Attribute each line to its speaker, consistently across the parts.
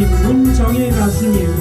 Speaker 1: 하나님 문정의 가수님.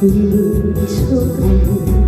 Speaker 2: 그 미소가